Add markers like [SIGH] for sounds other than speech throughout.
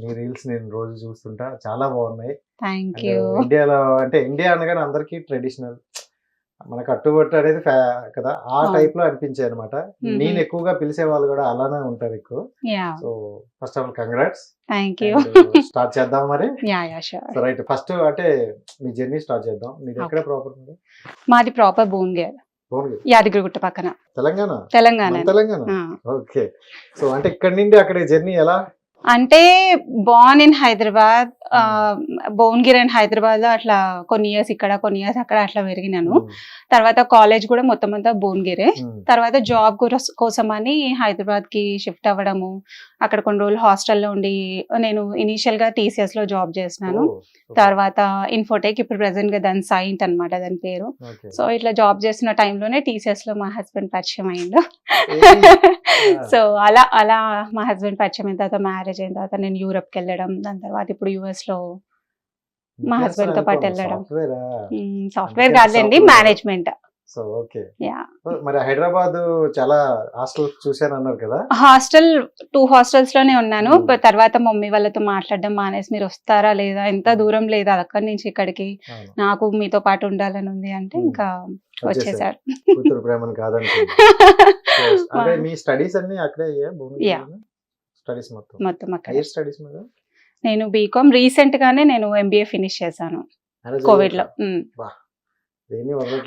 నీ రీల్స్ నేను రోజు చూస్తుంటా. చాలా బాగున్నాయి. Thank And you. ఇండియాలో అంటే ఇండియా అనగానే అందరికి ట్రెడిషనల్. మన కట్టుబట్టు అనేది కదా ఆ. టైప్లో అనిపించాయి అనమాట. నేను ఎక్కువగా పిలిచే వాళ్ళు కూడా అలానే ఉంటారు ఎక్కువ. So first of all congrats. Thank you. Start చేద్దాం మరి. [LAUGHS] రైట్. ఫస్ట్ అంటే మీ జర్నీ స్టార్ట్ చేద్దాం. మీది ఎక్కడ ప్రాపర్ ఉంది? మాది ప్రాపర్ భువనగిరి. యాదగిరిగుట్ట పక్కన. తెలంగాణ? తెలంగాణ. తెలంగాణ. ఓకే. సో అంటే ఇక్కడ నుండి అక్కడ జర్నీ ఎలా? అంటే born in Hyderabad Bhuvanagiri and హైదరాబాద్లో అట్లా కొన్ని ఇయర్స్ ఇక్కడ కొన్ని ఇయర్స్ అక్కడ అట్లా పెరిగినాను తర్వాత కాలేజ్ కూడా మొత్తం అంతా భువనగిరే Mm. తర్వాత జాబ్ కోసం అని హైదరాబాద్కి షిఫ్ట్ అవ్వడము అక్కడ కొన్ని రోజులు హాస్టల్లో ఉండి నేను ఇనీషియల్గా టీసీఎస్లో జాబ్ చేసినాను Oh. తర్వాత ఇన్ఫోటెక్ ఇప్పుడు ప్రెసెంట్గా దాని సైంట్ అన్నమాట దాని పేరు. సో ఇట్లా జాబ్ చేస్తున్న టైంలోనే టీసీఎస్లో మా హస్బెండ్ పరిచయం అయిండు Yeah. [LAUGHS] సో అలా అలా మా హస్బెండ్ పరిచయం అయిన తర్వాత మ్యారేజ్ అయిన తర్వాత నేను యూరప్కి వెళ్ళడం దాని తర్వాత ఇప్పుడు యుఎస్ లో మా husband తో పాటు. వెళ్ళడం. సాఫ్ట్వేర్? కాదండి. మేనేజ్మెంట్. So okay. యా. మరి హైదరాబాద్ చాలా హాస్టల్ చూశాను అన్నారు కదా? హాస్టల్ టూ హాస్టల్స్లోనే ఉన్నాను తర్వాత మమ్మీ వాళ్ళతో మాట్లాడడం మానేసి మీరు వస్తారా లేదా? ఎంత దూరం లేదా? అక్కడి నుంచి ఇక్కడికి. నాకు మీతో పాటు ఉండాలని ఉంది అంటే. ఇంకా వచ్చేసారు. ప్రేమను [LAUGHS] మీ స్టడీస్ అన్ని అక్కడే Yeah. స్టడీస్ మొత్తం? మొత్తం అక్కడ. హైయర్ స్టడీస్ మీద నేను బీకామ్ రీసెంట్ గానే నేను ఎంబీఏ ఫినిష్ చేశాను. కోవిడ్లో.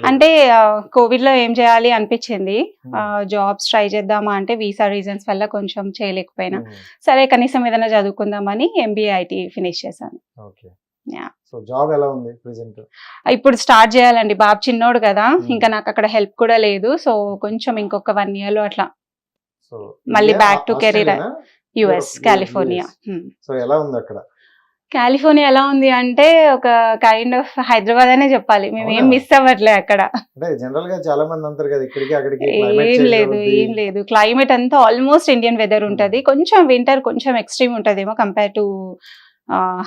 అంటే కోవిడ్లో ఏం చేయాలి అనిపించింది. జాబ్స్ ట్రై చేద్దామా అంటే వీసా రీజన్స్ వల్ల కొంచెం చేయలేకపోయినా. సరే కనీసం ఏదైనా చదువుకుందామని ఎంబీఏ ఐటీ ఫినిష్ చేశాను. ఓకే. Yeah. సో జాబ్ ఎలా ఉంది ప్రెసెంట్ ఇప్పుడు స్టార్ట్ చేయాలండి. బాబు చిన్నోడు కదా. ఇంకా నాకు అక్కడ హెల్ప్ కూడా లేదు. సో కొంచెం ఇంకొక వన్ ఇయర్లో అట్లా మళ్ళీ back to career. US California. So ఎలా ఉంది అక్కడ? కాలిఫోర్నియా ఎలా ఉంది అంటే ఒక కైండ్ ఆఫ్ హైదరాబాద్ అనే చెప్పాలి. మేము ఏం? మిస్ అవ్వట్లే అక్కడ. అంటే జనరల్గా చాలా మంది అంటారు కదా ఇక్కడికి అక్కడికి ఏం లేదు. ఏం లేదు. క్లైమేట్ అంతా ఆల్మోస్ట్ ఇండియన్ వెదర్ ఉంటది. కొంచెం వింటర్ కొంచెం ఎక్స్ట్రీమ్ ఉంటదేమో కంపేర్ టు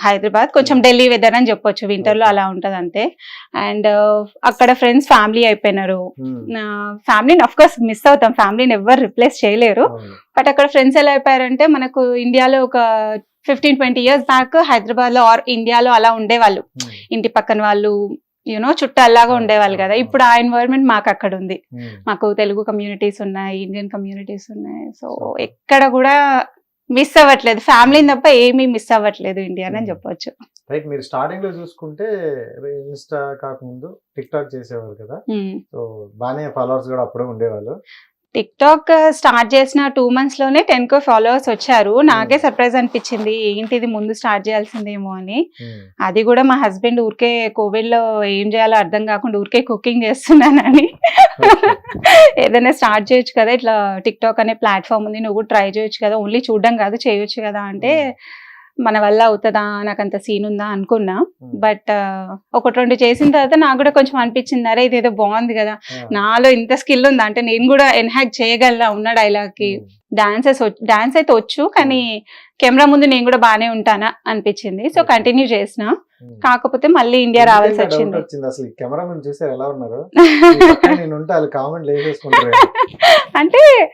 హైదరాబాద్ కొంచెం ఢిల్లీ వెదర్ అని చెప్పొచ్చు వింటర్లో. అలా ఉంటది అంతే అండ్ అక్కడ ఫ్రెండ్స్ ఫ్యామిలీ అయిపోయినారు Hmm. ఫ్యామిలీని అఫ్ కోర్స్ మిస్ అవుతాం ఫ్యామిలీని ఎవరు రిప్లేస్ చేయలేరు. బట్ అక్కడ ఫ్రెండ్స్ ఎలా అయిపోయారంటే మనకు ఇండియాలో ఒక ఫిఫ్టీన్ ట్వంటీ ఇయర్స్ బ్యాక్ హైదరాబాద్లో ఆర్ ఇండియాలో అలా ఉండేవాళ్ళు Hmm. ఇంటి పక్కన వాళ్ళు యూనో చుట్టాల్లాగా ఉండేవాళ్ళు కదా ఇప్పుడు ఆ ఎన్వైరన్మెంట్ మాకు అక్కడ ఉంది Hmm. మాకు తెలుగు కమ్యూనిటీస్ ఉన్నాయి ఇండియన్ కమ్యూనిటీస్ ఉన్నాయి సో. ఎక్కడ కూడా మిస్ అవ్వట్లేదు. ఫ్యామిలీని తప్ప ఏమీ మిస్ అవ్వట్లేదు ఇండియా అని Hmm. చెప్పొచ్చు. రైట్ మీరు స్టార్టింగ్లో చూసుకుంటే ఇన్స్టా కాకముందు టిక్ టాక్ చేసేవారు కదా సో బాగానే ఫాలోవర్స్ కూడా అప్పుడే ఉండేవాళ్ళు. టిక్ టాక్ స్టార్ట్ చేసిన టూ మంత్స్లోనే టెన్ కో ఫాలోవర్స్ వచ్చారు. నాకే సర్ప్రైజ్ అనిపించింది. ఏంటి ఇది ముందు స్టార్ట్ చేయాల్సిందేమో అని. అది కూడా మా హస్బెండ్ ఊరికే కోవిడ్లో ఏం చేయాలో అర్థం కాకుండా ఊరికే కుకింగ్ చేస్తున్నానని. ఏదైనా స్టార్ట్ చేయొచ్చు కదా ఇట్లా టిక్ టాక్ అనే ప్లాట్ఫామ్ ఉంది. నువ్వు ట్రై చేయొచ్చు కదా ఓన్లీ చూడడం కాదు చేయొచ్చు కదా అంటే మన వల్ల అవుతుందా? నాకు అంత సీన్ ఉందా? అనుకున్నా. Hmm. బట్ ఒకటి రెండు చేసిన తర్వాత నాకు కూడా కొంచెం అనిపించింది. అరే ఇదేదో బాగుంది కదా. Yeah. నాలో ఇంత స్కిల్ ఉందా? అంటే నేను కూడా ఎన్హాక్ చేయగలనా ఉన్న డైలాగ్కి? Hmm. డాన్సెస్ డాన్స్ అయితే వచ్చు కానీ కెమెరా ముందు నేను కూడా బానే ఉంటానా అనిపించింది. సో. కంటిన్యూ చేసిన. Hmm. కాకపోతే మళ్ళీ ఇండియా రావాల్సి వచ్చింది. అసలు కెమెరా చూసారు ఎలా ఉన్నారు? [LAUGHS] అంటే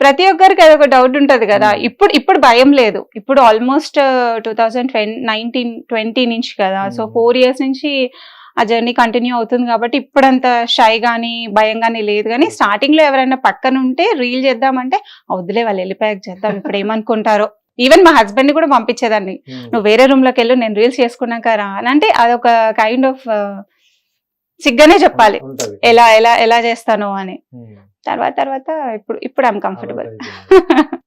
ప్రతి ఒక్కరికి అదొక డౌట్ ఉంటది కదా. Hmm. ఇప్పుడు ఇప్పుడు భయం లేదు. ఇప్పుడు almost two thousand nineteen twenty నుంచి కదా. So Hmm. ఫోర్ ఇయర్స్ నుంచి ఆ జర్నీ కంటిన్యూ అవుతుంది కాబట్టి ఇప్పుడంత షై గానీ భయం గానీ లేదు. కానీ స్టార్టింగ్లో ఎవరైనా పక్కన ఉంటే రీల్ చేద్దామంటే "ఆ, వద్దులే వాళ్ళు వెళ్ళిపోయాక చేద్దాం. ఇప్పుడు ఏమనుకుంటారో? ఈవెన్ మా హస్బెండ్ కూడా పంపించేదాన్ని. Hmm. నువ్వు వేరే రూమ్లోకి వెళ్ళు నేను రీల్స్ చేసుకున్నాక రా అని. అంటే అదొక కైండ్ ఆఫ్ సిగ్గానే చెప్పాలి. ఎలా ఎలా ఎలా చేస్తాను అని. Hmm. తర్వాత తర్వాత ఇప్పుడు ఇప్పుడు ఐమ్ కంఫర్టబుల్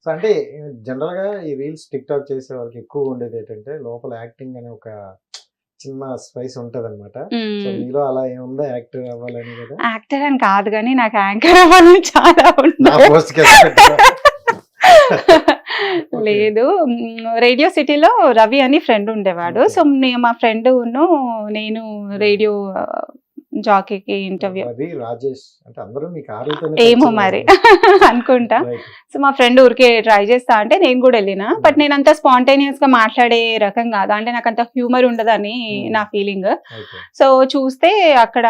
సో అంటే జనరల్గా ఈ రీల్స్ టిక్ టాక్ చేసే వాళ్ళకి ఎక్కువ ఉండేది ఏంటంటే లోపల యాక్టింగ్ అనే ఒక చిన్న స్పైస్ ఉంటది అనమాట మీలో అలా ఏముందా యాక్టర్ అవ్వాలని కదా? యాక్టర్ అని కాదు కానీ నాకు యాంకర్ అవ్వాలని చాలా [LAUGHS] లేదు. రేడియో సిటీలో రవి అని ఫ్రెండ్ ఉండేవాడు. సో నే- మా ఫ్రెండ్ నేను రేడియో జాకీకి ఇంటర్వ్యూ రవి రాజేష్ అంటే అందరూ మీ కార్లతో ఏమో మరి. [LAUGHS] అనుకుంటా. సో మా ఫ్రెండ్ ఊరికే ట్రై చేస్తా అంటే నేను కూడా వెళ్ళిన. బట్ నేను అంత స్పాంటేనియస్గా మాట్లాడే రకం కాదు. అంటే నాకు అంత హ్యూమర్ ఉండదని Hmm. నా ఫీలింగ్ సో చూస్తే అక్కడ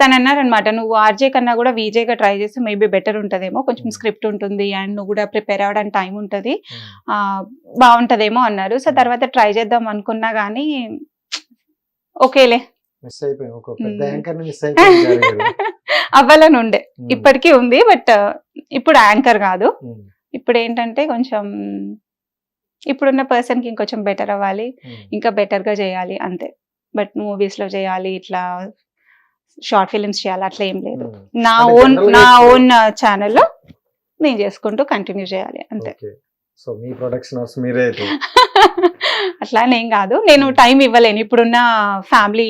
తను అన్నారనమాట నువ్వు ఆర్జే కన్నా కూడా VJ గా ట్రై చేస్తే మేబీ బెటర్ ఉంటదేమో. కొంచెం Hmm. స్క్రిప్ట్ ఉంటుంది అండ్ నువ్వు కూడా ప్రిపేర్ అవ్వడానికి టైం ఉంటుంది. ఆ, బాగుంటదేమో అన్నారు. సో తర్వాత ట్రై చేద్దాం అనుకున్నా కానీ ఓకేలే. మిస్ అయిపోయింది ఒక పెద్ద. యాంకర్ని మిస్ [LAUGHS] అవ్వాలని ఉండే. ఇప్పటికీ ఉంది బట్ ఇప్పుడు యాంకర్ కాదు. ఇప్పుడు ఏంటంటే కొంచెం ఇప్పుడున్న పర్సన్కి ఇంకొంచెం బెటర్ అవ్వాలి ఇంకా బెటర్గా చేయాలి అంతే. బట్ మూవీస్లో చేయాలి ఇట్లా షార్ట్ ఫిలిమ్స్ చేయాలి అట్లా ఏం లేదు. నా ఓన్ నా ఓన్ ఛానల్లో నేను చేసుకుంటూ కంటిన్యూ చేయాలి అంతే. సో మీ ప్రొడక్షన్ హౌస్ మీరే [LAUGHS] అట్లా ఏం కాదు. నేను టైం ఇవ్వలేను. ఇప్పుడున్న ఫ్యామిలీ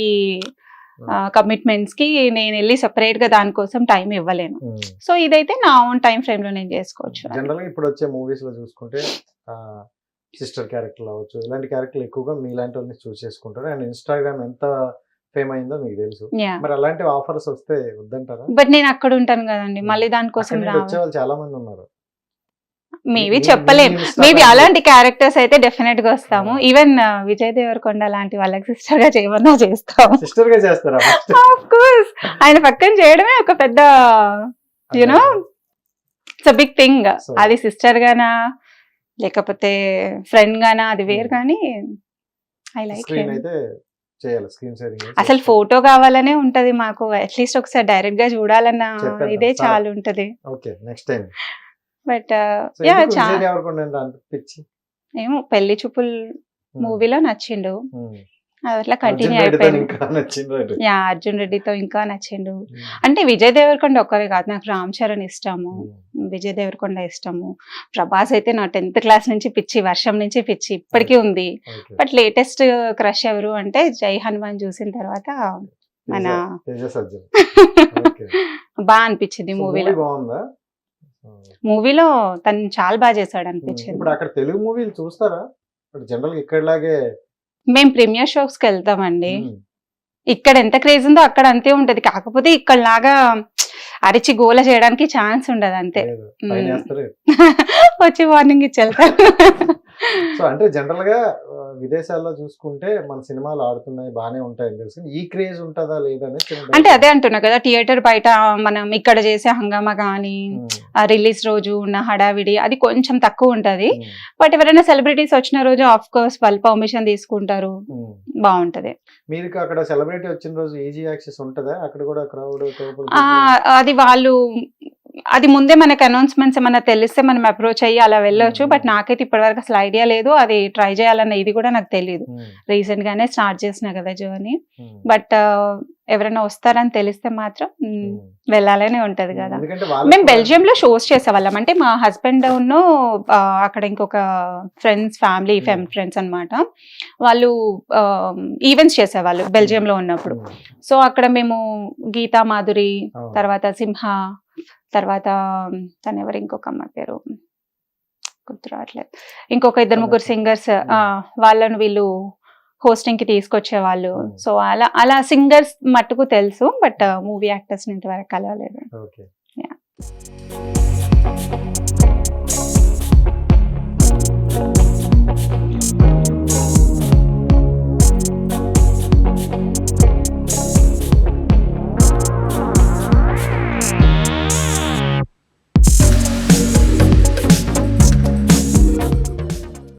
కమిట్మెంట్స్కి నేను వెళ్ళి సెపరేట్గా దానికోసం టైం ఇవ్వలేను. సో ఇదైతే నా ఓన్ టైం ఫ్రేమ్లో నేను చేసుకోవచ్చు. జనరల్గా ఇప్పుడు వచ్చే మూవీస్లో చూసుకుంటే సిస్టర్ క్యారెక్టర్ అవ్వచ్చు. ఇలాంటి క్యారెక్టర్లు ఎక్కువగా మీలాంటి వాళ్ళని చూస్ చేసుకుంటారు. అండ్ ఇన్స్టాగ్రామ్ ఎంత ఫేమ్ అయిందో మీకు తెలుసు. మరి అలాంటి ఆఫర్స్ వస్తే వద్దంటారా? బట్ నేను అక్కడ ఉంటాను కదండి. మళ్ళీ దానికోసం చాలా మంది ఉన్నారు. మేబీ మీ- చెప్పలేం. మీ Instagram మేబీ అలాంటి క్యారెక్టర్స్ అయితే డెఫినెట్గా వస్తాము. ఈవెన్ విజయ్ దేవరకొండ లాంటి వాళ్ళకి సిస్టర్గా చేయమన్నా చేస్తాము. సిస్టర్గా చేస్తారా ఆఫ్ కోర్స్ [LAUGHS] ఆయన పక్కన చేయడమే ఒక పెద్ద you know it's a big thing అది సిస్టర్ గానా లేకపోతే ఫ్రెండ్ గానా అది వేరు Hmm. కానీ ఐ లైక్ అసలు ఫోటో కావాలనే ఉంటది మాకు. అట్లీస్ట్ ఒకసారి డైరెక్ట్గా చూడాలన్న. ఇదే. చాలు ఉంటది. Okay next time but yeah ఏమో పెళ్ళి చూపుల్ Hmm. మూవీలో నచ్చిండు. Hmm. అట్లా కంటిన్యూ అయిపోయింది. యా అర్జున్ రెడ్డితో ఇంకా నచ్చిండు. అంటే విజయ్ దేవరకొండ ఒక్కరే కాదు నాకు రామ్ చరణ్ ఇష్టము విజయ్ దేవరకొండ ఇష్టము. ప్రభాస్ అయితే నా టెన్త్ క్లాస్ నుంచి పిచ్చి వర్షం నుంచి పిచ్చి ఇప్పటికీ ఉంది. బట్ లేటెస్ట్ క్రష్ ఎవరు అంటే జై హనుమాన్ చూసిన తర్వాత మన [LAUGHS] బాగా అనిపించింది మూవీలో. మూవీలో తను చాలా బాగా చేశాడు ఇప్పుడు అనిపించింది అక్కడ తెలుగు మూవీలు చూస్తారా? ఇప్పుడు జనరల్ ఇక్కడలాగే మేము ప్రీమియర్ షోస్కి వెళ్తామండి ఇక్కడ ఎంత క్రేజ్ ఉందో అక్కడ అంతే ఉంటది. కాకపోతే ఇక్కడ లాగా అరిచి గోల చేయడానికి ఛాన్స్ ఉండదు అంతే. [LAUGHS] వచ్చి వార్నింగ్ ఇచ్చి వెళ్తారు సో అంటే జనరల్గా విదేశాల్లో చూసుకుంటే మన సినిమాలు ఆడుతున్నాయి బానే ఉంటాయని తెలుసు. ఈ క్రేజ్ ఉంటుందా లేదా అనేది చిన్న doubt. అంటే అదే అంటున్నా కదా థియేటర్ బయట మనం ఇక్కడ చేసే హంగామా కానీ రిలీజ్ రోజు ఉన్న హడావిడి అది కొంచెం తక్కువ ఉంటది. బట్ ఎవరైనా సెలబ్రిటీస్ వచ్చిన రోజు ఆఫ్ కోర్స్ వాళ్ళు పర్మిషన్ తీసుకుంటారు. బాగుంటది మీరు అక్కడ సెలబ్రిటీ వచ్చిన రోజు ఈజీ యాక్సెస్ ఉంటుందా? అక్కడ కూడా క్రౌడ్ అది వాళ్ళు అది ముందే మనకి అనౌన్స్మెంట్స్ ఏమన్నా తెలిస్తే మనం అప్రోచ్ అయ్యి అలా వెళ్ళొచ్చు. Hmm. బట్ నాకైతే ఇప్పటివరకు అసలు ఐడియా లేదు. అది ట్రై చేయాలన్న ఇది కూడా నాకు తెలియదు రీసెంట్ గానే స్టార్ట్ చేసిన కదా జర్నీ బట్ ఎవరైనా వస్తారని తెలిస్తే మాత్రం వెళ్ళాలనే ఉంటది కదా. మేము బెల్జియం లో షోస్ చేసేవాళ్ళం. అంటే మా హస్బెండ్ ఉన్ను అక్కడ ఇంకొక ఫ్రెండ్స్ ఫ్యామిలీ Hmm. ఫ్రెండ్స్ అన్నమాట. వాళ్ళు ఈవెంట్స్ చేసేవాళ్ళు బెల్జియం లో ఉన్నప్పుడు. సో అక్కడ మేము గీతా మాధురి తర్వాత సింహ తర్వాత తను ఎవరు? ఇంకొక అమ్మ పేరు గుర్తు రావట్లేదు. ఇంకొక ఇద్దరు ముగ్గురు సింగర్స్ వాళ్ళను వీళ్ళు హోస్టింగ్కి తీసుకొచ్చే వాళ్ళు Hmm. సో అలా అలా సింగర్స్ మట్టుకు తెలుసు బట్ మూవీ యాక్టర్స్ ఇంతవరకు కలవలేదు. ఓకే. Yeah.